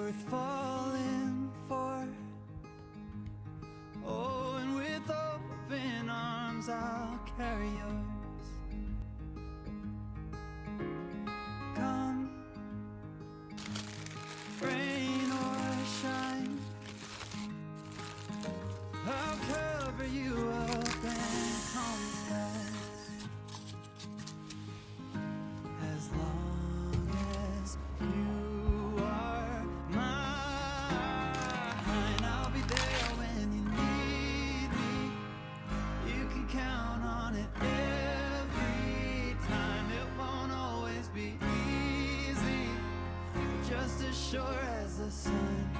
worth falling for. Oh, and with open arms I'll carry yours. Come, rain or shine, I'll cover you. as sure as the sun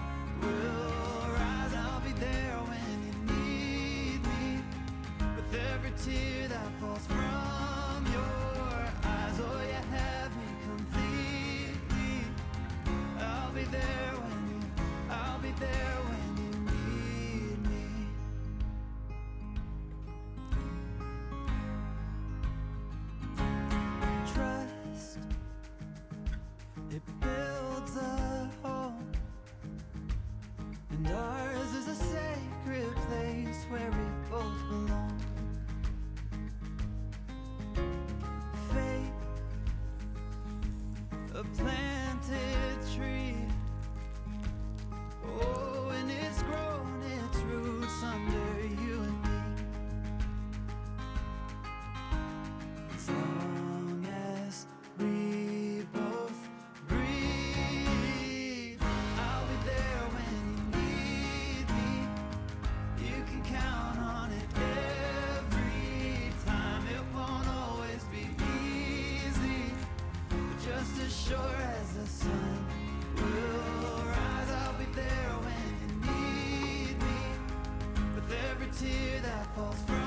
will rise. I'll be there when you need me with every tear that falls from. sky falls free.